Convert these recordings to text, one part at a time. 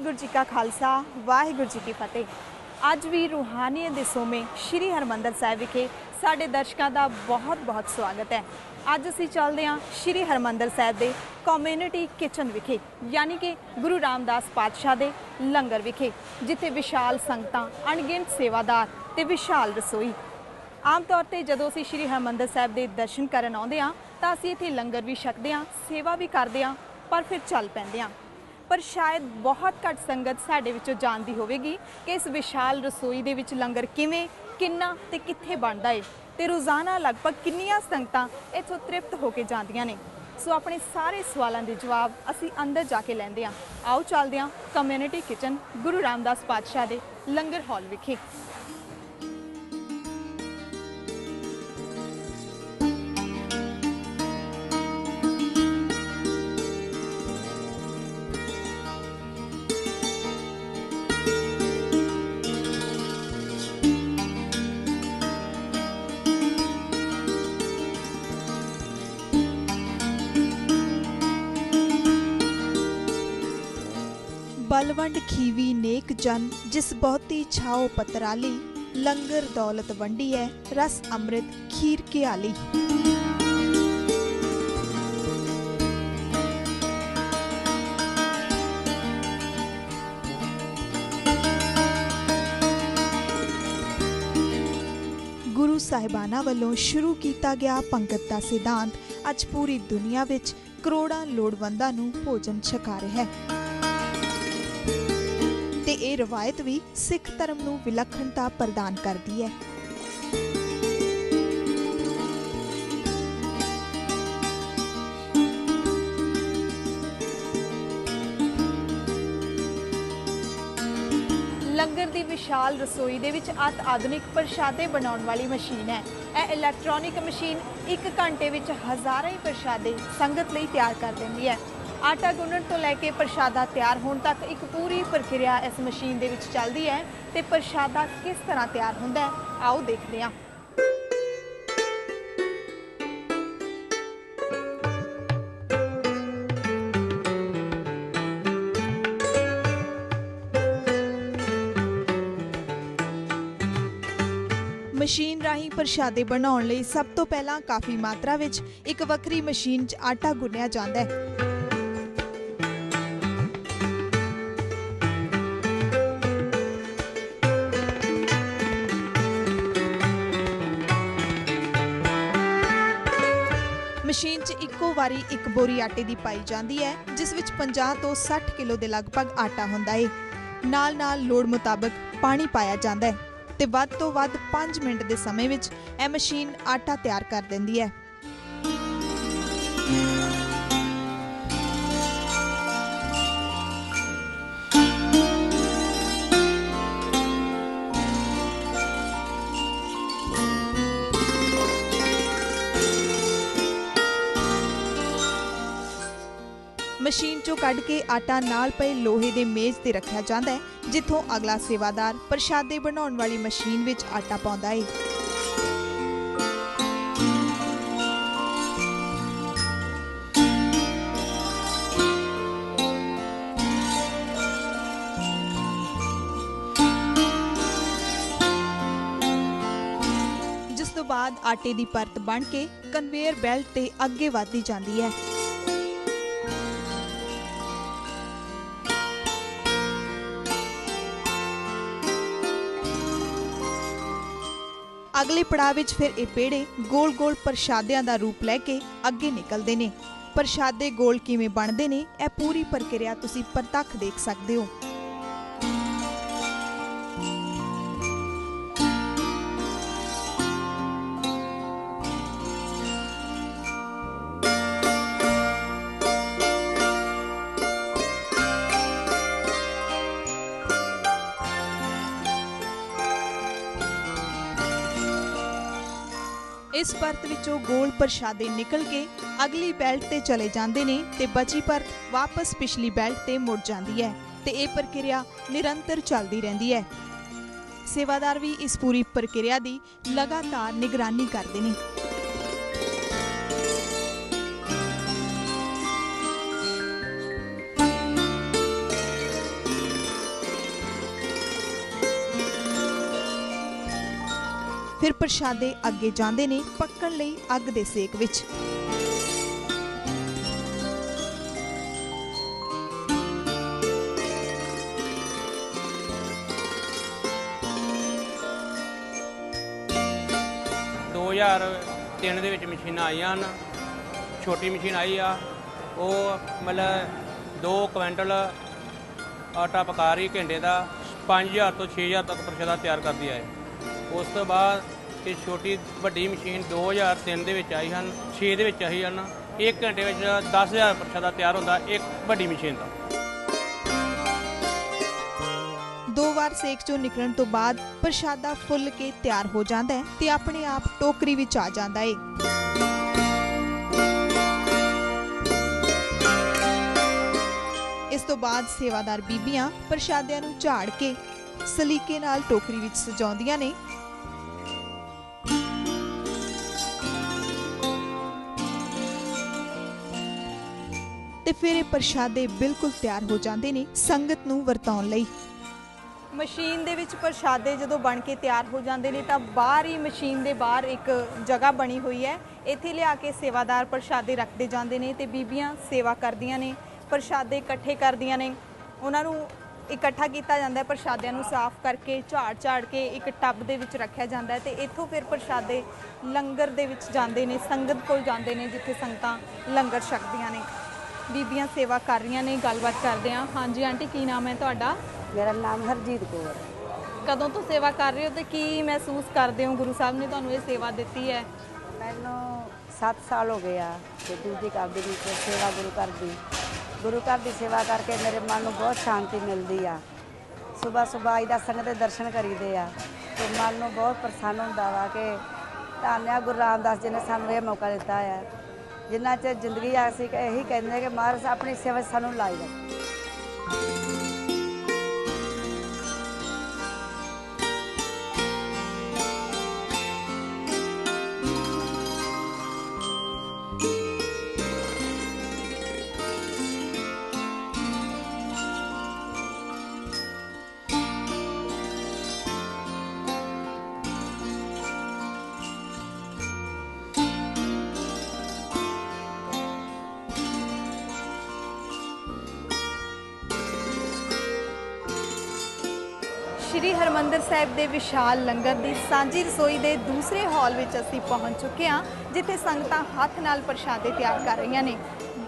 ਵਾਹਿਗੁਰੂ ਜੀ ਕਾ ਖਾਲਸਾ, ਵਾਹਿਗੁਰੂ ਜੀ ਕੀ ਫਤਿਹ। ਅੱਜ ਵੀ ਰੂਹਾਨੀਅਤ ਦੇ ਸੋਮੇ ਸ਼੍ਰੀ ਹਰਮੰਦਰ ਸਾਹਿਬ ਵਿਖੇ ਸਾਡੇ ਦਰਸ਼ਕਾਂ ਦਾ ਬਹੁਤ-ਬਹੁਤ ਸਵਾਗਤ ਹੈ। ਅੱਜ ਅਸੀਂ ਚੱਲਦੇ ਹਾਂ ਸ਼੍ਰੀ ਹਰਮੰਦਰ ਸਾਹਿਬ ਦੇ ਕਮਿਊਨਿਟੀ ਕਿਚਨ ਵਿਖੇ, ਯਾਨੀ ਕਿ ਗੁਰੂ ਰਾਮਦਾਸ ਪਾਤਸ਼ਾਹ ਦੇ ਲੰਗਰ ਵਿਖੇ, ਜਿੱਥੇ ਵਿਸ਼ਾਲ ਸੰਗਤਾਂ, ਅਣਗਿਣਤ ਸੇਵਾਦਾਰ ਤੇ ਵਿਸ਼ਾਲ ਰਸੋਈ। ਆਮ ਤੌਰ ਤੇ ਜਦੋਂ ਅਸੀਂ ਸ਼੍ਰੀ ਹਰਮੰਦਰ ਸਾਹਿਬ ਦੇ ਦਰਸ਼ਨ ਕਰਨ ਆਉਂਦੇ ਹਾਂ, ਤਾਂ ਅਸੀਂ ਇੱਥੇ ਲੰਗਰ ਵੀ ਛਕਦੇ ਹਾਂ, ਸੇਵਾ ਵੀ ਕਰਦੇ ਹਾਂ, ਪਰ ਫਿਰ ਚੱਲ ਪੈਂਦੇ ਹਾਂ। ਪਰ ਸ਼ਾਇਦ ਬਹੁਤ ਘੱਟ ਸੰਗਤ ਸਾਡੇ ਵਿੱਚੋਂ ਜਾਣਦੀ ਹੋਵੇਗੀ ਕਿ ਇਸ ਵਿਸ਼ਾਲ ਰਸੋਈ ਦੇ ਵਿੱਚ ਲੰਗਰ ਕਿਵੇਂ, ਕਿੰਨਾ ਤੇ ਕਿੱਥੇ ਬਣਦਾ ਏ ਤੇ ਰੋਜ਼ਾਨਾ ਲਗਭਗ ਕਿੰਨੀਆਂ ਸੰਗਤਾਂ ਇੱਥੋਂ ਤ੍ਰਿਪਤ ਹੋ ਕੇ ਜਾਂਦੀਆਂ ਨੇ। ਸੋ ਆਪਣੇ ਸਾਰੇ ਸਵਾਲਾਂ ਦੇ ਜਵਾਬ ਅਸੀਂ ਅੰਦਰ ਜਾ ਕੇ ਲੈਂਦੇ ਹਾਂ। ਆਓ ਚੱਲਦੇ ਹਾਂ ਕਮਿਊਨਿਟੀ ਕਿਚਨ ਗੁਰੂ ਰਾਮਦਾਸ ਪਾਤਸ਼ਾਹ ਦੇ ਲੰਗਰ ਹਾਲ ਵਿਖੇ। ਬਲਵੰਡ ਖੀਵੀ ਨੇਕ ਜਨ, ਜਿਸ ਬਹੁਤੀ ਛਾਓ ਪਤਰਾਲੀ। ਲੰਗਰ ਦੌਲਤ ਵੰਡੀ ਹੈ ਰਸ ਅੰਮ੍ਰਿਤ ਖੀਰ ਘਿਆਲੀ। ਗੁਰੂ ਸਾਹਿਬਾਨਾਂ ਵੱਲੋਂ ਸ਼ੁਰੂ ਕੀਤਾ ਗਿਆ ਪੰਗਤ ਦਾ ਸਿਧਾਂਤ, ਅੱਜ ਪੂਰੀ ਦੁਨੀਆ ਵਿੱਚ ਕਰੋੜਾਂ ਲੋੜਵੰਦਾਂ ਨੂੰ ਭੋਜਨ ਛਕਾ ਰਿਹਾ ਹੈ। ਰਵਾਇਤ ਵੀ ਸਿੱਖ ਧਰਮ ਨੂੰ ਵਿਲੱਖਣਤਾ ਪ੍ਰਦਾਨ ਕਰਦੀ ਹੈ। ਲੰਗਰ ਦੀ ਵਿਸ਼ਾਲ ਰਸੋਈ ਦੇ ਵਿੱਚ ਅਤ ਆਧੁਨਿਕ ਪ੍ਰਸ਼ਾਦੇ ਬਣਾਉਣ ਵਾਲੀ ਮਸ਼ੀਨ ਹੈ। ਇਹ ਇਲੈਕਟ੍ਰੋਨਿਕ ਮਸ਼ੀਨ 1 ਘੰਟੇ ਵਿੱਚ ਹਜ਼ਾਰਾਂ ਹੀ ਪ੍ਰਸ਼ਾਦੇ ਸੰਗਤ ਲਈ ਤਿਆਰ ਕਰ ਦਿੰਦੀ ਹੈ। ਆਟਾ ਗੁੰਨਣ ਤੋਂ ਲੈ ਕੇ ਪ੍ਰਸ਼ਾਦਾ ਤਿਆਰ ਹੋਣ ਤੱਕ ਇੱਕ ਪੂਰੀ ਪ੍ਰਕਿਰਿਆ ਇਸ ਮਸ਼ੀਨ ਦੇ ਵਿੱਚ ਚੱਲਦੀ ਹੈ ਤੇ ਪ੍ਰਸ਼ਾਦਾ ਕਿਸ ਤਰ੍ਹਾਂ ਤਿਆਰ ਹੁੰਦਾ ਹੈ, ਆਓ ਦੇਖਦੇ ਹਾਂ। ਮਸ਼ੀਨ ਰਾਹੀਂ ਪ੍ਰਸ਼ਾਦੇ ਬਣਾਉਣ ਲਈ ਸਭ ਤੋਂ ਪਹਿਲਾਂ ਕਾਫੀ ਮਾਤਰਾ ਵਿੱਚ ਇੱਕ ਵੱਖਰੀ ਮਸ਼ੀਨ 'ਚ ਆਟਾ ਗੁੰਨਿਆ ਜਾਂਦਾ ਹੈ। ਇੱਕੋ ਵਾਰੀ ਇੱਕ ਬੋਰੀ ਆਟੇ ਦੀ ਪਾਈ ਜਾਂਦੀ ਹੈ, ਜਿਸ ਵਿੱਚ 50 ਤੋਂ 60 ਕਿਲੋ ਦੇ ਲਗਭਗ ਆਟਾ ਹੁੰਦਾ ਹੈ ਨਾਲ-ਨਾਲ ਲੋੜ ਮੁਤਾਬਕ ਪਾਣੀ ਪਾਇਆ ਜਾਂਦਾ ਹੈ ਤੇ ਵੱਧ ਤੋਂ ਵੱਧ 5 ਮਿੰਟ ਦੇ ਸਮੇਂ ਵਿੱਚ ਇਹ ਮਸ਼ੀਨ ਆਟਾ ਤਿਆਰ ਕਰ ਦਿੰਦੀ ਹੈ। ਕੱਢ ਕੇ ਆਟਾ ਨਾਲ ਪਏ ਲੋਹੇ ਦੇ ਮੇਜ਼ ਤੇ ਰੱਖਿਆ ਜਾਂਦਾ ਹੈ, ਜਿੱਥੋਂ ਅਗਲਾ ਸੇਵਾਦਾਰ ਪ੍ਰਸ਼ਾਦੇ ਬਣਾਉਣ ਵਾਲੀ ਮਸ਼ੀਨ ਵਿੱਚ ਆਟਾ ਪਾਉਂਦਾ ਹੈ ਜਿਸ ਤੋਂ ਬਾਅਦ ਆਟੇ ਦੀ ਪਰਤ ਬਣ ਕੇ ਕਨਵੇਅਰ ਬੈਲਟ ਤੇ ਅੱਗੇ ਵਧਦੀ ਜਾਂਦੀ ਹੈ। ਅਗਲੇ ਪੜਾਅ ਵਿੱਚ ਫਿਰ ਇਹ ਪੇੜੇ ਗੋਲ-ਗੋਲ ਪ੍ਰਸ਼ਾਦਿਆਂ ਦਾ ਰੂਪ ਲੈ ਕੇ ਅੱਗੇ ਨਿਕਲਦੇ ਨੇ। ਪ੍ਰਸ਼ਾਦੇ ਗੋਲ ਕਿਵੇਂ ਬਣਦੇ ਨੇ, ਇਹ ਪੂਰੀ ਪ੍ਰਕਿਰਿਆ ਤੁਸੀਂ ਪ੍ਰਤੱਖ ਦੇਖ ਸਕਦੇ ਹੋ। ਇਸ ਪਰਤ ਵਿੱਚੋਂ ਗੋਲ ਪ੍ਰਸ਼ਾਦੇ ਨਿਕਲ ਕੇ ਅਗਲੀ ਬੈਲਟ ਤੇ ਚਲੇ ਜਾਂਦੇ ਨੇ ਤੇ ਬਚੀ ਪਰਤ ਵਾਪਸ ਪਿਛਲੀ ਬੈਲਟ ਤੇ ਮੁੜ ਜਾਂਦੀ ਹੈ ਤੇ ਇਹ ਪ੍ਰਕਿਰਿਆ ਨਿਰੰਤਰ ਚੱਲਦੀ ਰਹਿੰਦੀ ਹੈ। ਸੇਵਾਦਾਰ ਵੀ ਇਸ ਪੂਰੀ ਪ੍ਰਕਿਰਿਆ ਦੀ ਲਗਾਤਾਰ ਨਿਗਰਾਨੀ ਕਰਦੇ ਨੇ। ਫਿਰ ਪ੍ਰਸ਼ਾਦੇ ਅੱਗੇ ਜਾਂਦੇ ਨੇ ਪੱਕਣ ਲਈ ਅੱਗ ਦੇ ਸੇਕ ਵਿੱਚ। ਦੋ ਹਜ਼ਾਰ ਤਿੰਨ ਦੇ ਵਿੱਚ ਮਸ਼ੀਨਾਂ ਆਈਆਂ ਹਨ। ਛੋਟੀ ਮਸ਼ੀਨ ਆਈ ਆ। ਉਹ ਮਤਲਬ 2 ਕੁਇੰਟਲ ਆਟਾ ਪਕਾ ਰਹੀ, ਘੰਟੇ ਦਾ 5000 ਤੋਂ 6000 ਤੱਕ ਪ੍ਰਸ਼ਾਦਾ ਤਿਆਰ ਕਰਦੀ ਹੈ ਉਸ ਤੋਂ ਬਾਅਦ ਇਹ ਛੋਟੀ ਵੱਡੀ ਮਸ਼ੀਨ 2003 ਦੇ ਵਿੱਚ ਆਈ ਹਨ 6 ਦੇ ਵਿੱਚ ਆਈ ਹਨ। ਇੱਕ ਘੰਟੇ ਵਿੱਚ 10000 ਪ੍ਰਸ਼ਾਦਾ ਤਿਆਰ ਹੁੰਦਾ, ਇੱਕ ਵੱਡੀ ਮਸ਼ੀਨ ਦਾ। ਦੋ ਵਾਰ ਸੇਕ ਚੋਂ ਨਿਕਲਣ ਤੋਂ ਬਾਅਦ ਪ੍ਰਸ਼ਾਦਾ ਫੁੱਲ ਕੇ ਤਿਆਰ ਹੋ ਜਾਂਦਾ ਹੈ ਤੇ ਆਪਣੇ ਆਪ ਟੋਕਰੀ ਵਿੱਚ ਆ ਜਾਂਦਾ ਹੈ ਇਸ ਤੋਂ ਬਾਅਦ ਸੇਵਾਦਾਰ ਬੀਬੀਆਂ ਪ੍ਰਸ਼ਾਦਿਆਂ ਨੂੰ ਝਾੜ ਕੇ, ਸਲੀਕੇ ਨਾਲ ਟੋਕਰੀ ਵਿੱਚ ਸਜਾਉਂਦੀਆਂ ਨੇ। ਤੇ ਫਿਰ ਇਹ ਪ੍ਰਸ਼ਾਦੇ ਬਿਲਕੁਲ ਤਿਆਰ ਹੋ ਜਾਂਦੇ ਨੇ ਸੰਗਤ ਨੂੰ ਵਰਤਾਉਣ ਲਈ। ਮਸ਼ੀਨ ਦੇ ਵਿੱਚ ਪ੍ਰਸ਼ਾਦੇ ਜਦੋਂ ਬਣ ਕੇ ਤਿਆਰ ਹੋ ਜਾਂਦੇ ਨੇ ਤਾਂ ਬਾਹਰ ਹੀ ਮਸ਼ੀਨ ਦੇ ਬਾਹਰ ਇੱਕ ਜਗ੍ਹਾ ਬਣੀ ਹੋਈ ਹੈ। ਇੱਥੇ ਲਿਆ ਕੇ ਸੇਵਾਦਾਰ ਪ੍ਰਸ਼ਾਦੇ ਰੱਖਦੇ ਜਾਂਦੇ ਨੇ ਤੇ ਬੀਬੀਆਂ ਸੇਵਾ ਕਰਦੀਆਂ ਨੇ, ਪ੍ਰਸ਼ਾਦੇ ਇਕੱਠੇ ਕਰਦੀਆਂ ਨੇ। ਉਹਨਾਂ ਨੂੰ ਇਕੱਠਾ ਕੀਤਾ ਜਾਂਦਾ ਹੈ, ਪ੍ਰਸ਼ਾਦਿਆਂ ਨੂੰ ਸਾਫ਼ ਕਰਕੇ ਝਾੜ ਝਾੜ ਕੇ ਇੱਕ ਟੱਬ ਦੇ ਵਿੱਚ ਰੱਖਿਆ ਜਾਂਦਾ ਹੈ ਤੇ ਇੱਥੋਂ ਫਿਰ ਪ੍ਰਸ਼ਾਦੇ ਲੰਗਰ ਦੇ ਵਿੱਚ ਜਾਂਦੇ ਨੇ, ਸੰਗਤ ਕੋਲ ਜਾਂਦੇ ਨੇ ਜਿੱਥੇ ਸੰਗਤਾਂ ਲੰਗਰ ਛਕਦੀਆਂ ਨੇ। ਬੀਬੀਆਂ ਸੇਵਾ ਕਰ ਰਹੀਆਂ ਨੇ ਗੱਲਬਾਤ ਕਰਦੇ ਹਾਂ। ਹਾਂਜੀ ਆਂਟੀ ਕੀ ਨਾਮ ਹੈ ਤੁਹਾਡਾ? ਮੇਰਾ ਨਾਮ ਹਰਜੀਤ ਕੌਰ ਹੈ। ਕਦੋਂ ਤੋਂ ਸੇਵਾ ਕਰ ਰਹੇ ਹੋ ਤੇ ਕੀ ਮਹਿਸੂਸ ਕਰਦੇ ਹੋ? ਗੁਰੂ ਸਾਹਿਬ ਨੇ ਤੁਹਾਨੂੰ ਇਹ ਸੇਵਾ ਦਿੱਤੀ ਹੈ। ਮੈਨੂੰ 7 ਸਾਲ ਹੋ ਗਏ ਆ ਤੇ ਦੂਜੀ ਵੀ ਤੇ ਸੇਵਾ ਗੁਰੂ ਘਰ ਦੀ। ਗੁਰੂ ਘਰ ਦੀ ਸੇਵਾ ਕਰਕੇ ਮੇਰੇ ਮਨ ਨੂੰ ਬਹੁਤ ਸ਼ਾਂਤੀ ਮਿਲਦੀ ਆ। ਸਵੇਰ ਸਵੇਰ ਆਈ ਦਾ ਸੰਗਤ ਦੇ ਦਰਸ਼ਨ ਕਰੀਦੇ ਆ। ਤੇ ਮਨ ਨੂੰ ਬਹੁਤ ਪ੍ਰਸੰਨ ਹੁੰਦਾ ਵਾ ਕਿ ਧੰਨਿਆ ਗੁਰੂ ਰਾਮਦਾਸ ਜੀ ਨੇ ਸਾਨੂੰ ਇਹ ਮੌਕਾ ਦਿੱਤਾ ਹੈ ਜਿੰਨਾ ਚਿਰ ਜ਼ਿੰਦਗੀ ਆ ਅਸੀਂ ਇਹੀ ਕਹਿੰਦੇ ਕਿ ਮਹਾਰਾਜ ਆਪਣੀ ਸੇਵਾ ਸਾਨੂੰ ਲਾਈ ਰੱਖੇ। ਹਰਮੰਦਰ ਸਾਹਿਬ ਦੇ ਵਿਸ਼ਾਲ ਲੰਗਰ ਦੀ ਸਾਂਝੀ ਰਸੋਈ ਦੇ ਦੂਸਰੇ ਹਾਲ ਵਿੱਚ ਅਸੀਂ ਪਹੁੰਚ ਚੁੱਕੇ ਹਾਂ, ਜਿੱਥੇ ਸੰਗਤਾਂ ਹੱਥ ਨਾਲ ਪ੍ਰਸ਼ਾਦੇ ਤਿਆਰ ਕਰ ਰਹੀਆਂ ਨੇ।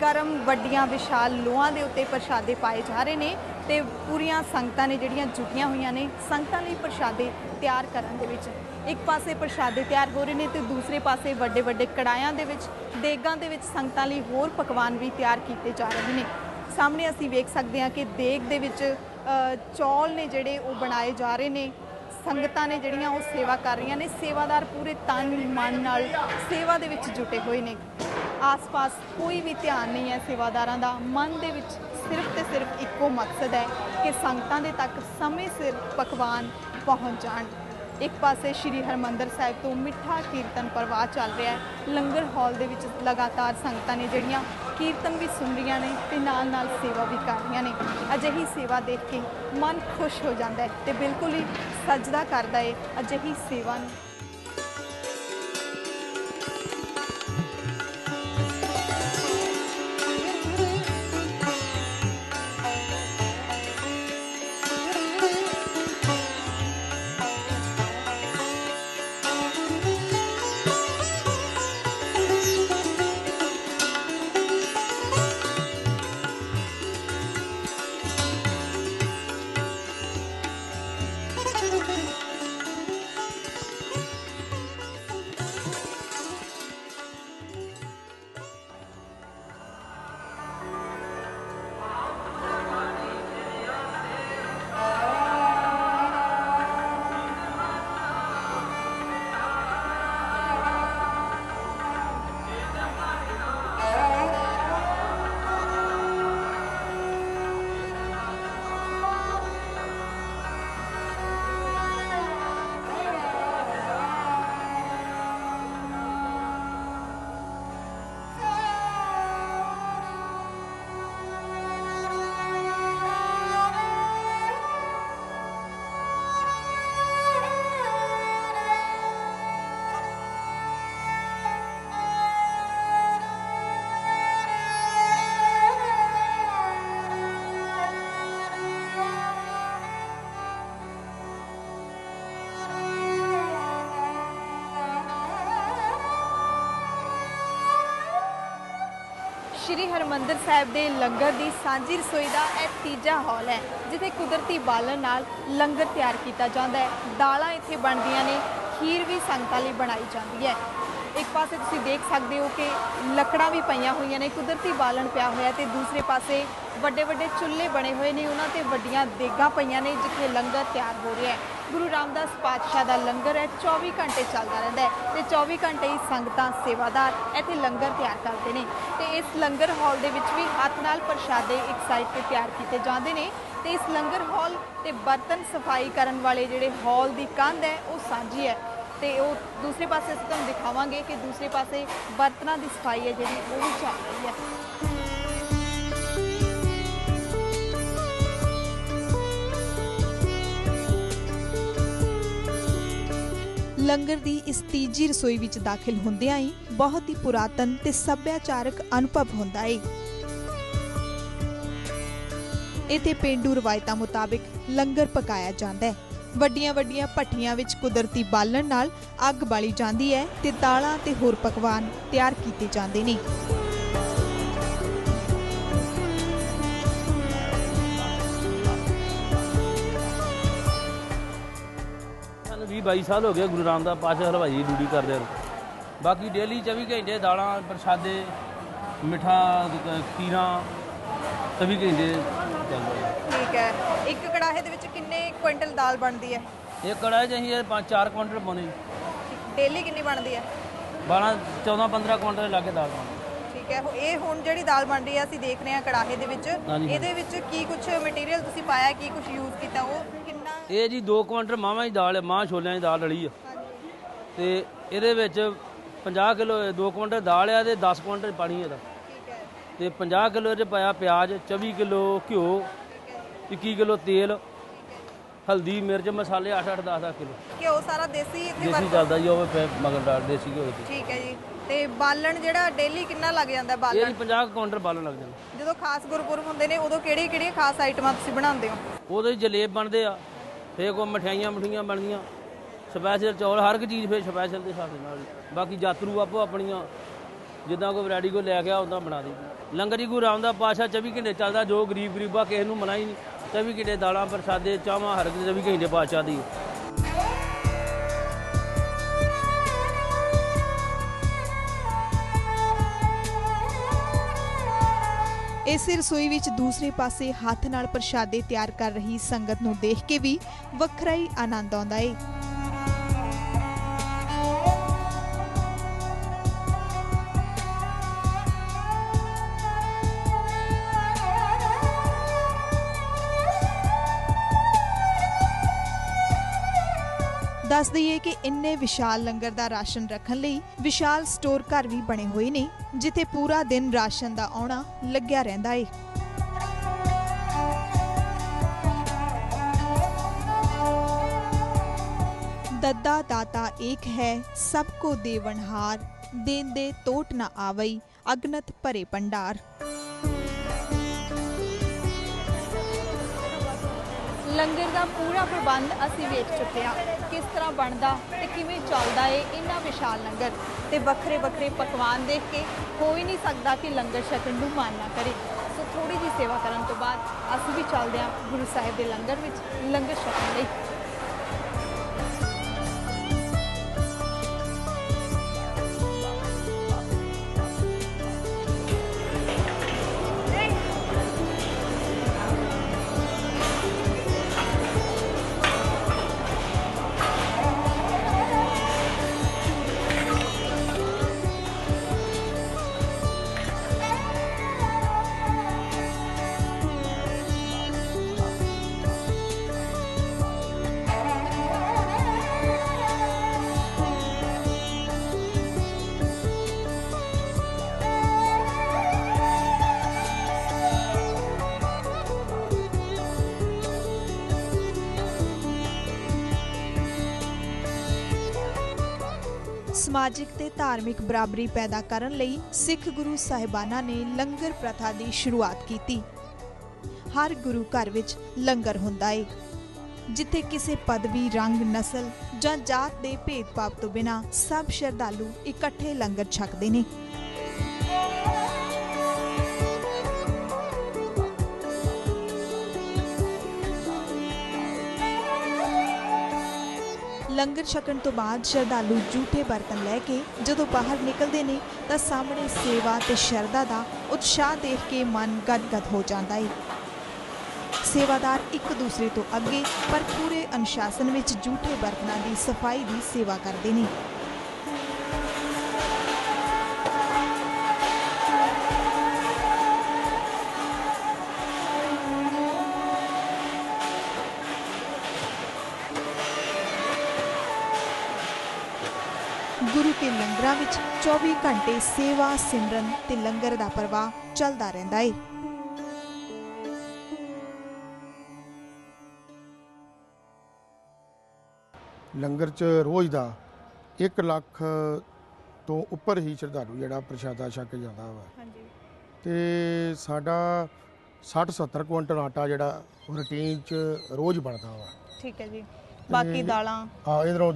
ਗਰਮ ਵੱਡੀਆਂ ਵਿਸ਼ਾਲ ਲੋਹਾਂ ਦੇ ਉੱਤੇ ਪ੍ਰਸ਼ਾਦੇ ਪਾਏ ਜਾ ਰਹੇ ਨੇ ਤੇ ਪੂਰੀਆਂ ਸੰਗਤਾਂ ਨੇ ਜਿਹੜੀਆਂ ਜੁਟੀਆਂ ਹੋਈਆਂ ਨੇ, ਸੰਗਤਾਂ ਲਈ ਪ੍ਰਸ਼ਾਦੇ ਤਿਆਰ ਕਰਨ ਦੇ ਵਿੱਚ ਇੱਕ ਪਾਸੇ ਪ੍ਰਸ਼ਾਦੇ ਤਿਆਰ ਹੋ ਰਹੇ ਨੇ ਤੇ ਦੂਸਰੇ ਪਾਸੇ ਵੱਡੇ ਵੱਡੇ ਕੜਾਇਆਂ ਦੇ ਵਿੱਚ, ਦੇਗਾਂ ਦੇ ਵਿੱਚ ਸੰਗਤਾਂ ਲਈ ਹੋਰ ਪਕਵਾਨ ਵੀ ਤਿਆਰ ਕੀਤੇ ਜਾ ਰਹੇ ਨੇ। ਸਾਹਮਣੇ ਅਸੀਂ ਵੇਖ ਸਕਦੇ ਹਾਂ ਕਿ ਦੇਗ ਦੇ ਵਿੱਚ ਚੌਲ ਨੇ ਜਿਹੜੇ ਉਹ ਬਣਾਏ ਜਾ ਰਹੇ ਨੇ, ਸੰਗਤਾਂ ਨੇ ਜਿਹੜੀਆਂ ਉਹ ਸੇਵਾ ਕਰ ਰਹੀਆਂ ਨੇ, ਸੇਵਾਦਾਰ ਪੂਰੇ ਤਨ ਮਨ ਨਾਲ ਸੇਵਾ ਦੇ ਵਿੱਚ ਜੁਟੇ ਹੋਏ ਨੇ। ਆਸ-ਪਾਸ ਕੋਈ ਵੀ ਧਿਆਨ ਨਹੀਂ ਹੈ ਸੇਵਾਦਾਰਾਂ ਦਾ, ਮਨ ਦੇ ਵਿੱਚ ਸਿਰਫ ਤੇ ਸਿਰਫ ਇੱਕੋ ਮਕਸਦ ਹੈ ਕਿ ਸੰਗਤਾਂ ਦੇ ਤੱਕ ਸਮੇਂ ਸਿਰ ਪਕਵਾਨ ਪਹੁੰਚ ਜਾਣ। ਇੱਕ ਪਾਸੇ ਸ਼੍ਰੀ ਹਰਮੰਦਰ ਸਾਹਿਬ ਤੋਂ ਮਿੱਠਾ ਕੀਰਤਨ ਪ੍ਰਵਾਹ ਚੱਲ ਰਿਹਾ ਹੈ। ਲੰਗਰ ਹਾਲ ਦੇ ਵਿੱਚ ਲਗਾਤਾਰ ਸੰਗਤਾਂ ਨੇ ਜਿਹੜੀਆਂ ਕੀਰਤਨ ਵੀ ਸੁਣ ਰਹੀਆਂ ਨੇ ਤੇ ਨਾਲ ਨਾਲ ਸੇਵਾ ਵੀ ਕਰ ਰਹੀਆਂ ਨੇ। ਅਜਿਹੀ ਸੇਵਾ ਦੇਖ ਕੇ ਮਨ ਖੁਸ਼ ਹੋ ਜਾਂਦਾ ਹੈ ਤੇ ਬਿਲਕੁਲ ਹੀ ਸਜਦਾ ਕਰਦਾ ਹੈ। ਅਜਿਹੀ ਸੇਵਾ ਨੂੰ ਹਰਮੰਦਰ ਸਾਹਿਬ ਦੇ ਲੰਗਰ ਦੀ ਸਾਂਝੀ ਰਸੋਈ ਦਾ ਇਹ ਤੀਜਾ ਹਾਲ ਹੈ, ਜਿੱਥੇ ਕੁਦਰਤੀ ਬਾਲਣ ਨਾਲ ਲੰਗਰ ਤਿਆਰ ਕੀਤਾ ਜਾਂਦਾ ਹੈ। ਦਾਲਾਂ ਇੱਥੇ ਬਣਦੀਆਂ ਨੇ, ਖੀਰ ਵੀ ਸੰਗਤਾਂ ਲਈ ਬਣਾਈ ਜਾਂਦੀ ਹੈ। ਇੱਕ ਪਾਸੇ ਤੁਸੀਂ ਦੇਖ ਸਕਦੇ ਹੋ ਕਿ ਲੱਕੜਾਂ ਵੀ ਪਈਆਂ ਹੋਈਆਂ ਨੇ, ਕੁਦਰਤੀ ਬਾਲਣ ਪਿਆ ਹੋਇਆ ਤੇ ਦੂਸਰੇ ਪਾਸੇ ਵੱਡੇ ਵੱਡੇ ਚੁੱਲ੍ਹੇ ਬਣੇ ਹੋਏ ਨੇ, ਉਹਨਾਂ ਤੇ ਵੱਡੀਆਂ ਦੇਗਾਂ ਪਈਆਂ ਨੇ, ਜਿੱਥੇ ਲੰਗਰ ਤਿਆਰ ਹੋ ਰਿਹਾ ਹੈ। ਗੁਰੂ ਰਾਮਦਾਸ ਪਾਤਸ਼ਾਹ ਦਾ ਲੰਗਰ ਹੈ 24 ਘੰਟੇ ਚੱਲਦਾ ਰਹਿੰਦਾ ਹੈ ਤੇ 24 ਘੰਟੇ ਹੀ ਸੰਗਤਾਂ ਸੇਵਾਦਾਰ ਇੱਥੇ ਲੰਗਰ ਤਿਆਰ ਕਰਦੇ ਨੇ ਤੇ ਇਸ ਲੰਗਰ ਹਾਲ ਦੇ ਵਿੱਚ ਵੀ ਹੱਥ ਨਾਲ ਪ੍ਰਸ਼ਾਦੇ ਇੱਕ ਸਾਈਡ ਤੇ ਤਿਆਰ ਕੀਤੇ ਜਾਂਦੇ ਨੇ ਤੇ ਇਸ ਲੰਗਰ ਹਾਲ ਤੇ ਬਰਤਨ ਸਫ਼ਾਈ ਕਰਨ ਵਾਲੇ ਜਿਹੜੇ ਹਾਲ ਦੀ ਕੰਧ ਹੈ, ਉਹ ਸਾਂਝੀ ਹੈ ਤੇ ਉਹ ਦੂਸਰੇ ਪਾਸੇ ਅਸੀਂ ਤੁਹਾਨੂੰ ਦਿਖਾਵਾਂਗੇ ਕਿ ਦੂਸਰੇ ਪਾਸੇ ਬਰਤਨਾਂ ਦੀ ਸਫ਼ਾਈ ਹੈ ਜਿਹੜੀ, ਉਹ ਵੀ ਚੱਲ ਰਹੀ ਹੈ। ਲੰਗਰ ਦੀ ਇਸ ਤੀਜੀ ਰਸੋਈ ਵਿੱਚ ਦਾਖਲ ਹੁੰਦਿਆਂ ਹੀ ਬਹੁਤ ਹੀ ਪੁਰਾਤਨ ਤੇ ਸੱਭਿਆਚਾਰਕ ਅਨੁਭਵ ਹੁੰਦਾ ਏ। ਇਥੇ ਪਿੰਡੂ ਰਵਾਇਤਾਂ ਮੁਤਾਬਿਕ ਲੰਗਰ ਪਕਾਇਆ ਜਾਂਦਾ ਹੈ। ਵੱਡੀਆਂ ਵੱਡੀਆਂ ਭੱਠੀਆਂ ਵਿੱਚ ਕੁਦਰਤੀ ਬਾਲਣ ਨਾਲ ਅੱਗ ਬਾਲੀ ਜਾਂਦੀ ਹੈ ਤੇ ਦਾਲਾਂ ਤੇ ਹੋਰ ਪਕਵਾਨ ਤਿਆਰ ਕੀਤੇ ਜਾਂਦੇ ਨੇ। 20 22 ਸਾਲ ਹੋ ਗਏ ਗੁਰੂ ਰਾਮਦਾਸ ਪਾਤਸ਼ਾਹ ਹਲਵਾਈ ਦੀ ਡਿਊਟੀ ਕਰਦੇ ਨੂੰ। ਬਾਕੀ ਡੇਲੀ 24 ਘੰਟੇ ਦਾਲਾਂ ਪ੍ਰਸ਼ਾਦੇ ਮਿੱਠਾ ਕ- ਖੀਰਾਂ 24 ਘੰਟੇ ਚੱਲਦਾ ਠੀਕ ਹੈ। ਇੱਕ ਕੜਾਹੇ ਦੇ ਵਿੱਚ ਕਿੰਨੇ ਕੁਇੰਟਲ ਦਾਲ ਬਣਦੀ ਹੈ? ਇਹ ਕੜਾਹ ਚ ਅਸੀਂ ਇਹ ਪੰਜ ਚਾਰ ਕੁਇੰਟਲ ਪਾਉਣੇ ਡੇਲੀ ਕਿੰਨੀ ਬਣਦੀ ਹੈ? 12 14 15 ਕੁਇੰਟਲ ਲਾ ਕੇ ਦਾਲ ਪਾਉਣੀ ਠੀਕ ਹੈ। ਹੋ- ਇਹ ਹੁਣ ਜਿਹੜੀ ਦਾਲ ਬਣ ਰਹੀ ਹੈ ਅਸੀਂ ਦੇਖ ਰਹੇ ਹਾਂ ਕੜਾਹੇ ਦੇ ਵਿੱਚ। ਹਾਂਜੀ। ਇਹਦੇ ਵਿੱਚ ਕੀ ਕੁਝ ਮਟੀਰੀਅਲ ਤੁਸੀਂ ਪਾਇਆ ਕੀ ਕੁਝ ਯੂਜ਼ ਕੀਤਾ? ਉਹ ਕਿੰਨਾ ਇਹ ਜੀ 2 ਕੁਇੰਟਲ ਮਾਵਾਂ ਦੀ ਦਾਲ ਹੈ ਮਾਂ ਛੋਲਿਆਂ ਦੀ ਦਾਲ ਰਲੀ ਆ। ਤੇ ਇਹਦੇ ਵਿੱਚ 50 ਕਿਲੋ 2 ਕੁਇੰਟਲ ਦਾਲ ਆ ਤੇ 10 ਕੁਇੰਟਲ ਪਾਣੀ ਇਹਦਾ। ਠੀਕ ਹੈ। ਤੇ 50 ਕਿਲੋ ਇਹਦੇ ਪਾਇਆ ਪਿਆਜ਼ 24 ਕਿਲੋ ਘਿਓ 21 ਕਿਲੋ ਤੇਲ ਹਲਦੀ ਮਿਰਚ ਮਸਾਲੇ 8 8 10 10 ਕਿਲੋ। ਘਿਓ ਸਾਰਾ ਦੇਸੀ ਇੱਥੇ ਦੇਸੀ ਵਰਤੋਂ ਚੱਲਦਾ ਜੀ ਉਹ ਫਿਰ ਮਗਰ ਡਾਲ ਦੇਸੀ ਘਿਓ ਦੀ ਠੀਕ ਹੈ ਜੀ। ਤੇ ਬਾਲਣ ਜਿਹੜਾ ਡੇਲੀ ਕਿੰਨਾ ਲੱਗ ਜਾਂਦਾ ਇਹ ਬਾਲਣ ਜੀ 50 ਕਾਊਂਟਰ ਬਾਲਣ ਲੱਗ ਜਾਂਦੇ। ਜਦੋਂ ਖਾਸ ਗੁਰਪੁਰਬ ਹੁੰਦੇ ਨੇ ਉਦੋਂ ਕਿਹੜੀ ਕਿਹੜੀਆਂ ਖਾਸ ਆਈਟਮਾਂ ਤੁਸੀਂ ਬਣਾਉਂਦੇ ਹੋ? ਉਹਦੇ 'ਚ ਜਲੇਬ ਬਣਦੇ ਆ ਫੇਰ ਕੋ ਮਠਿਆਈਆਂ ਮਠੀਆਂ ਬਣਦੀਆਂ ਸਪੈਸ਼ਲ ਚੌਲ ਹਰ ਇੱਕ ਚੀਜ਼ ਫੇਰ ਸਪੈਸ਼ਲ ਦੇ ਹਿਸਾਬ ਦੇ ਨਾਲ। ਹੀ। ਬਾਕੀ ਯਾਤਰੂ ਆਪੋ ਆਪਣੀਆਂ ਜਿੱਦਾਂ ਕੋਈ ਵੈਰਾਈਟੀ ਕੋ ਲੈ ਗਿਆ ਉਦਾਂ ਬਣਾ ਦੀ ਲੰਗਰ ਜੀ ਗੁਰੂ ਰਾਮਦਾਸ ਪਾਸ਼ਾ 24 ਘੰਟੇ ਚੱਲਦਾ ਜੋ ਗਰੀਬ ਗਰੀਬਾ ਕਿਸੇ ਨੂੰ ਮਨਾਈ ਨਹੀਂ 24 ਘੰਟੇ ਦਾਲਾਂ ਪ੍ਰਸ਼ਾਦੇ ਚਾਹਾਂ ਹਰ ਇੱਕ ਦੇ 24 ਘੰਟੇ ਪਾਸ਼ਾ ਦੀ। ਇਸੇ ਰਸੋਈ ਵਿੱਚ ਦੂਸਰੇ ਪਾਸੇ ਹੱਥ ਨਾਲ ਪ੍ਰਸ਼ਾਦੇ ਤਿਆਰ ਕਰ ਰਹੀ ਸੰਗਤ ਨੂੰ ਦੇਖ ਕੇ ਵੀ ਵੱਖਰਾ ਹੀ ਆਨੰਦ ਆਉਂਦਾ ਏ। ਦੱਸ ਦਈਏ ਕਿ ਇੰਨੇ ਵਿਸ਼ਾਲ ਲੰਗਰ ਦਾ ਰਾਸ਼ਨ ਰੱਖਣ ਲਈ ਵਿਸ਼ਾਲ ਸਟੋਰ ਘਰ ਵੀ ਬਣੇ ਹੋਏ ਨੇ, ਜਿੱਥੇ ਪੂਰਾ ਦਿਨ ਰਾਸ਼ਨ ਦਾ ਆਉਣਾ ਲੱਗਿਆ ਰਹਿੰਦਾ ਏ। ਦੱਦਾ ਦਾਤਾ ਏਕ ਹੈ, ਸਭ ਕੋ ਦੇਵਨਹਾਰ ਦੇਂਦੇ ਤੋਟ ਨਾ ਆਵਈ, ਅਗਨਤ ਭਰੇ ਭੰਡਾਰ। ਲੰਗਰ ਦਾ ਪੂਰਾ ਪ੍ਰਬੰਧ ਅਸੀਂ ਵੇਖ ਚੁੱਕੇ ਹਾਂ। ਕਿਸ ਤਰ੍ਹਾਂ ਬਣਦਾ ਤੇ ਕਿਵੇਂ ਚੱਲਦਾ ਏ, ਇੰਨਾ ਵਿਸ਼ਾਲ ਲੰਗਰ। ਤੇ ਵੱਖਰੇ ਵੱਖਰੇ ਪਕਵਾਨ ਦੇਖ ਕੇ ਹੋ ਹੀ ਨਹੀਂ ਸਕਦਾ ਕਿ ਲੰਗਰ ਛਕਣ ਨੂੰ ਮਨ ਨਾ ਕਰੇ। ਸੋ ਥੋੜੀ ਜੀ ਸੇਵਾ ਕਰਨ ਤੋਂ ਬਾਅਦ ਅਸੀਂ ਵੀ ਚੱਲਦੇ ਹਾਂ ਗੁਰੂ ਸਾਹਿਬ ਦੇ ਲੰਗਰ ਵਿੱਚ, ਲੰਗਰ ਛਕਣ ਲਈ। ਸਮਾਜਿਕ ਤੇ ਧਾਰਮਿਕ ਬਰਾਬਰੀ ਪੈਦਾ ਕਰਨ ਲਈ ਸਿੱਖ ਗੁਰੂ ਸਾਹਿਬਾਨਾਂ ਨੇ ਲੰਗਰ ਪ੍ਰਥਾ ਦੀ ਸ਼ੁਰੂਆਤ ਕੀਤੀ। ਹਰ ਗੁਰੂ ਘਰ ਵਿੱਚ ਲੰਗਰ ਹੁੰਦਾ ਏ, ਜਿੱਥੇ ਕਿਸੇ ਪਦਵੀ, ਰੰਗ, ਨਸਲ ਜਾਂ ਜਾਤ ਦੇ ਭੇਦਭਾਵ ਤੋਂ ਬਿਨਾਂ ਸਭ ਸ਼ਰਧਾਲੂ ਇਕੱਠੇ ਲੰਗਰ ਛਕਦੇ ਨੇ। ਲੰਗਰ ਛਕਣ ਤੋਂ ਬਾਅਦ ਸ਼ਰਧਾਲੂ ਝੂਠੇ ਬਰਤਨ ਲੈ ਕੇ ਜਦੋਂ ਬਾਹਰ ਨਿਕਲਦੇ ਨੇ ਤਾਂ ਸਾਹਮਣੇ ਸੇਵਾ ਤੇ ਸ਼ਰਧਾ ਦਾ ਉਤਸ਼ਾਹ ਦੇਖ ਕੇ ਮਨ ਗਦਗਦ ਹੋ ਜਾਂਦਾ ਹੈ ਸੇਵਾਦਾਰ ਇੱਕ ਦੂਸਰੇ ਤੋਂ ਅੱਗੇ ਪਰ ਪੂਰੇ ਅਨੁਸ਼ਾਸਨ ਵਿੱਚ ਝੂਠੇ ਬਰਤਨਾਂ ਦੀ ਸਫ਼ਾਈ ਦੀ ਸੇਵਾ ਕਰਦੇ ਨੇ। ਲੰਗਰਾਂ ਵਿੱਚ 24 ਘੰਟੇ ਸੇਵਾ ਸਿਮਰਨ ਤੇ ਲੰਗਰ ਦਾ ਪ੍ਰਵਾਹ ਚੱਲਦਾ ਰਹਿੰਦਾ ਹੈ ਲੰਗਰ 'ਚ ਰੋਜ਼ ਦਾ 1 ਲੱਖ ਤੋਂ ਉੱਪਰ ਹੀ ਸ਼ਰਧਾਲੂ ਜਿਹੜਾ ਪ੍ਰਸ਼ਾਦਾ ਛਕ ਜਾਂਦਾ ਵਾ। ਹਾਂਜੀ। ਤੇ ਸਾਡਾ 60 70 ਕੁਇੰਟਲ ਆਟਾ ਜਿਹੜਾ ਰੂਟੀਨ 'ਚ ਰੋਜ਼ ਬਣਦਾ ਵਾ। ਠੀਕ ਹੈ ਜੀ। ਬਾਕੀ ਦਾਲਾਂ। ਹਾਂ ਇਧਰੋਂ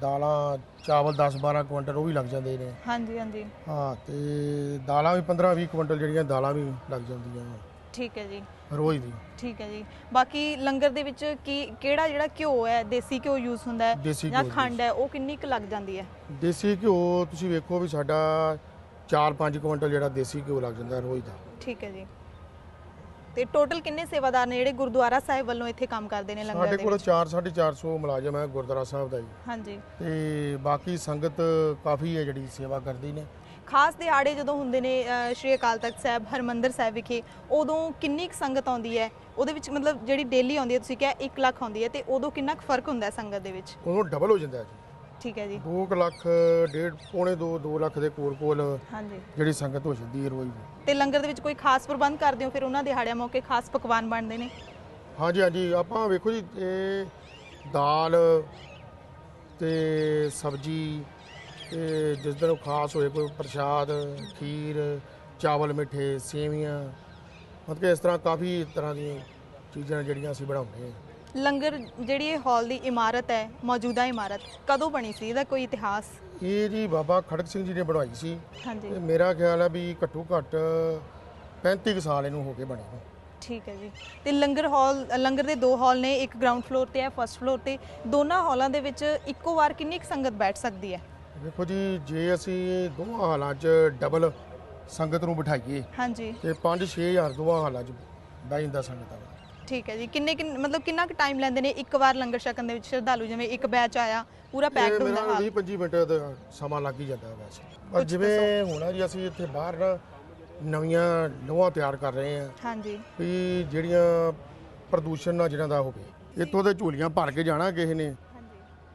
ਦਾਲਾਂ ਚਾਵਲ 10 12 ਕੁਇੰਟਲ ਉਹ ਵੀ ਲੱਗ ਜਾਂਦੇ ਨੇ। ਹਾਂਜੀ ਹਾਂਜੀ। ਹਾਂ ਤੇ ਦਾਲਾਂ ਵੀ 15 20 ਕੁਇੰਟਲ ਜਿਹੜੀਆਂ ਦਾਲਾਂ ਵੀ ਲੱਗ ਜਾਂਦੀਆਂ ਵਾ ਠੀਕ ਹੈ ਜੀ। ਰੋਜ਼ ਦੀ। ਠੀਕ ਹੈ ਜੀ। ਬਾਕੀ ਲੰਗਰ ਦੇ ਵਿੱਚ ਕੀ ਕਿਹੜਾ ਜਿਹੜਾ ਘਿਓ ਹੈ ਦੇਸੀ ਘਿਓ ਯੂਜ਼ ਹੁੰਦਾ ਹੈ ਜਾਂ ਖੰਡ ਹੈ ਉਹ ਕਿੰਨੀ ਕੁ ਲੱਗ ਜਾਂਦੀ ਹੈ? ਦੇਸੀ ਘਿਓ ਤੁਸੀਂ ਵੇਖੋ ਵੀ ਸਾਡਾ 4-5 ਕੁਇੰਟਲ ਜਿਹੜਾ ਦੇਸੀ ਘਿਓ ਲੱਗ ਜਾਂਦਾ ਰੋਜ਼ ਦਾ। ਠੀਕ ਹੈ ਜੀ। ਤੇ ਟੋਟਲ ਕਿੰਨੇ ਸੇਵਾਦਾਰ ਨੇ ਜਿਹੜੇ ਗੁਰਦੁਆਰਾ ਸਾਹਿਬ ਵੱਲੋਂ ਇੱਥੇ ਕੰਮ ਕਰਦੇ ਨੇ ਲੰਗਰ ਸਾਡੇ ਦੇ ਕੋਲ ਵਿੱਚ? 4 450 ਮੁਲਾਜ਼ਮ ਹੈ ਗੁਰਦੁਆਰਾ ਸਾਹਿਬ ਦਾ ਜੀ। ਹਾਂਜੀ। ਤੇ ਬਾਕੀ ਸੰਗਤ ਕਾਫੀ ਹੈ ਜਿਹੜੀ ਸੇਵਾ ਕਰਦੀ ਨੇ। ਖਾਸ ਦਿਹਾੜੇ ਜਦੋਂ ਹੁੰਦੇ ਨੇ ਸ਼੍ਰੀ ਅਕਾਲ ਤਖਤ ਸਾਹਿਬ ਹਰਮੰਦਰ ਸਾਹਿਬ ਵਿਖੇ ਉਦੋਂ ਕਿੰਨੀ ਕੁ ਸੰਗਤ ਆਉਂਦੀ ਹੈ? ਉਹਦੇ ਵਿੱਚ ਮਤਲਬ ਜਿਹੜੀ ਡੇਲੀ ਆਉਂਦੀ ਹੈ ਤੁਸੀਂ ਕਿਹਾ 1 ਲੱਖ ਆਉਂਦੀ ਹੈ ਤੇ ਉਦੋਂ ਕਿੰਨਾ ਕੁ ਫ਼ਰਕ ਹੁੰਦਾ ਹੈ ਸੰਗਤ ਦੇ ਵਿੱਚ? ਉਦੋਂ ਡਬਲ ਹੋ ਜਾਂਦਾ ਹੈ ਜੀ। ਠੀਕ ਹੈ ਜੀ। 2 ਲੱਖ ਡੇਢ ਪੌਣੇ 2 2 ਲੱਖ ਦੇ ਕੋਲ ਕੋਲ ਹਾਂਜੀ। ਜਿਹੜੀ ਸੰਗਤ ਹੋ ਜਾਂਦੀ ਹੈ ਰੋਜ਼। ਤੇ ਲੰਗਰ ਦੇ ਵਿੱਚ ਕੋਈ ਖਾਸ ਪ੍ਰਬੰਧ ਕਰਦੇ ਹੋ ਫਿਰ ਉਹਨਾਂ ਦਿਹਾੜਿਆਂ ਮੌਕੇ ਖਾਸ ਪਕਵਾਨ ਬਣਦੇ ਨੇ? ਹਾਂਜੀ ਹਾਂਜੀ ਆਪਾਂ ਵੇਖੋ ਜੀ ਇਹ ਦਾਲ ਤੇ ਸਬਜੀ ਤੇ ਜਿਸ ਦਿਨ ਉਹ ਖਾਸ ਹੋਏ ਕੋਈ ਪ੍ਰਸ਼ਾਦ ਖੀਰ ਚਾਵਲ ਮਿੱਠੇ ਸੇਵੀਆਂ ਮਤਲਬ ਕਿ ਇਸ ਤਰ੍ਹਾਂ ਕਾਫੀ ਤਰ੍ਹਾਂ ਦੀਆਂ ਚੀਜ਼ਾਂ ਜਿਹੜੀਆਂ ਅਸੀਂ ਬਣਾਉਂਦੇ ਹਾਂ। ਲੰਗਰ ਜਿਹੜੀ ਇਹ ਹਾਲ ਦੀ ਇਮਾਰਤ ਹੈ ਮੌਜੂਦਾ ਇਮਾਰਤ ਕਦੋਂ ਬਣੀ ਸੀ? ਇਹਦਾ ਕੋਈ ਇਤਿਹਾਸ? ਇਹ ਜੀ ਬਾਬਾ ਖੜਕ ਸਿੰਘ ਜੀ ਨੇ ਬਣਵਾਈ ਸੀ। ਹਾਂਜੀ। ਤੇ ਮੇਰਾ ਖਿਆਲ ਹੈ ਵੀ ਘੱਟੋ ਘੱਟ 35 ਕੁ ਸਾਲ ਇਹਨੂੰ ਹੋ ਕੇ ਬਣੇ ਨੂੰ। ਠੀਕ ਹੈ ਜੀ। ਤੇ ਲੰਗਰ ਹਾਲ ਲੰਗਰ ਦੇ ਦੋ ਹਾਲ ਨੇ ਇੱਕ ਗਰਾਊਂਡ ਫਲੋਰ ਤੇ ਹੈ ਫਰਸਟ ਫਲੋਰ ਤੇ। ਦੋਨਾਂ ਹਾਲਾਂ ਦੇ ਵਿੱਚ ਇੱਕੋ ਵਾਰ ਕਿੰਨੀ ਕੁ ਸੰਗਤ ਬੈਠ ਸਕਦੀ ਹੈ? ਦੇਖੋ ਜੀ ਜੇ ਅਸੀਂ ਦੋਵਾਂ ਹਾਲਾਂ 'ਚ ਡਬਲ ਸੰਗਤ ਨੂੰ ਬਿਠਾਈਏ ਹਾਂਜੀ। ਤੇ 5-6000 ਦੋਵਾਂ ਹਾਲਾਂ 'ਚ ਬਹਿ ਜਾਂਦਾ ਸੰਗਤ ਦਾ। ਠੀਕ ਹੈ ਜੀ। ਕਿੰਨੇ ਕਿੰਨ ਮਤਲਬ ਕਿੰਨਾ ਕੁ ਟਾਈਮ ਲੈਂਦੇ ਨੇ ਇੱਕ ਵਾਰ ਲੰਗਰ ਛਕਣ ਦੇ ਵਿੱਚ? ਸ਼ਰਧਾਲੂ ਜਿਵੇਂ ਇੱਕ ਬੈਚ ਆਇਆ ਪੂਰਾ ਪੈਕਡ ਹੁੰਦਾ ਮੇਰਾ ਹਾਲ। 20-25 ਮਿੰਟ ਦਾ ਸਮਾਂ ਲੱਗ ਹੀ ਜਾਂਦਾ ਹੈ ਵੈਸੇ। ਪਰ ਜਿਵੇਂ ਹੁਣ ਜੀ ਅਸੀਂ ਇੱਥੇ ਬਾਹਰ ਨਾ ਨਵੀਆਂ ਲੋਹਾਂ ਤਿਆਰ ਕਰ ਰਹੇ ਹਾਂ। ਹਾਂਜੀ। ਵੀ ਜਿਹੜੀਆਂ ਪ੍ਰਦੂਸ਼ਣ ਨਾਲ ਜਿਹਨਾਂ ਦਾ ਹੋਵੇ ਇੱਥੋਂ ਦੇ ਝੂਲੀਆਂ ਭਰ ਕੇ ਜਾਣਾ ਕਿਸੇ ਨੇ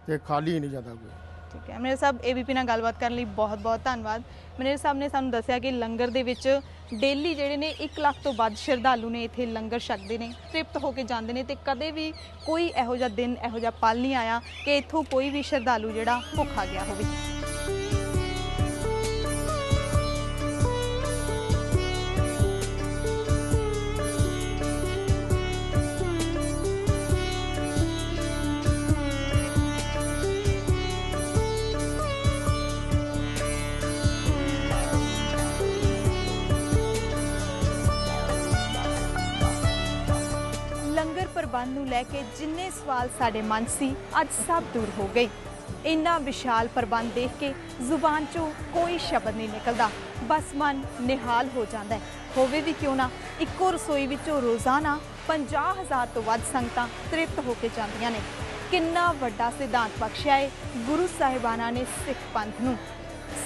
ਤੇ ਖਾਲੀ ਨਹੀਂ ਜਾਂਦਾ ਕੋਈ। ਠੀਕ ਹੈ। ਮੇਰੇ ਸਾਹਿਬ ਏਬੀਪੀ ਨਾਲ ਗੱਲਬਾਤ ਕਰਨ ਲਈ ਬਹੁਤ-ਬਹੁਤ ਧੰਨਵਾਦ। ਮੇਰੇ ਸਾਹਿਬ ਨੇ ਸਾਨੂੰ ਦੱਸਿਆ ਕਿ ਲੰਗਰ ਦੇ ਵਿੱਚ ਡੇਲੀ ਜਿਹੜੇ ਨੇ 1 ਲੱਖ ਤੋਂ ਵੱਧ ਸ਼ਰਧਾਲੂ ਨੇ ਇੱਥੇ ਲੰਗਰ ਛਕਦੇ ਨੇ, ਤ੍ਰਿਪਤ ਹੋ ਕੇ ਜਾਂਦੇ ਨੇ ਤੇ ਕਦੇ ਵੀ ਕੋਈ ਇਹੋ ਜਿਹਾ ਦਿਨ, ਇਹੋ ਜਿਹਾ ਪਲ ਨਹੀਂ ਆਇਆ ਕਿ ਇੱਥੋਂ ਕੋਈ ਵੀ ਸ਼ਰਧਾਲੂ ਜਿਹੜਾ ਭੁੱਖਾ ਗਿਆ ਹੋਵੇ। ਲੰਗਰ ਨੂੰ ਲੈ ਕੇ ਜਿੰਨੇ ਸਵਾਲ ਸਾਡੇ ਮਨ ਸੀ, ਅੱਜ ਸਭ ਦੂਰ ਹੋ ਗਏ। ਇੰਨਾ ਵਿਸ਼ਾਲ ਪ੍ਰਬੰਧ ਦੇਖ ਕੇ ਜ਼ੁਬਾਨ 'ਚੋਂ ਕੋਈ ਸ਼ਬਦ ਨਹੀਂ ਨਿਕਲਦਾ। ਬਸ ਮਨ ਨਿਹਾਲ ਹੋ ਜਾਂਦਾ ਹੈ। ਹੋਵੇ ਵੀ ਕਿਉਂ ਨਾ, ਇੱਕੋ ਰਸੋਈ ਵਿੱਚੋਂ ਰੋਜ਼ਾਨਾ 50000 ਤੋਂ ਵੱਧ ਸੰਗਤਾਂ ਤ੍ਰਿਪਤ ਹੋ ਕੇ ਜਾਂਦੀਆਂ ਨੇ। ਕਿੰਨਾ ਵੱਡਾ ਸਿਧਾਂਤ ਬਖਸ਼ਿਆ ਹੈ ਗੁਰੂ ਸਾਹਿਬਾਨਾਂ ਨੇ ਸਿੱਖ ਪੰਥ ਨੂੰ।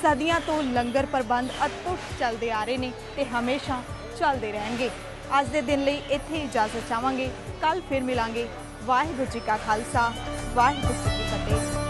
ਸਦੀਆਂ ਤੋਂ ਲੰਗਰ ਪ੍ਰਬੰਧ ਅਟੁੱਟ ਚੱਲਦੇ ਆ ਰਹੇ ਨੇ ਤੇ ਹਮੇਸ਼ਾ ਚੱਲਦੇ ਰਹਿਣਗੇ। ਅੱਜ ਦੇ ਦਿਨ ਲਈ ਇੱਥੇ ਇਜਾਜ਼ਤ ਚਾਹਾਂਗੇ। ਕੱਲ ਫਿਰ ਮਿਲਾਂਗੇ। ਵਾਹਿਗੁਰੂ ਜੀ ਕਾ ਖਾਲਸਾ, ਵਾਹਿਗੁਰੂ ਜੀ ਕੀ ਫਤਿਹ।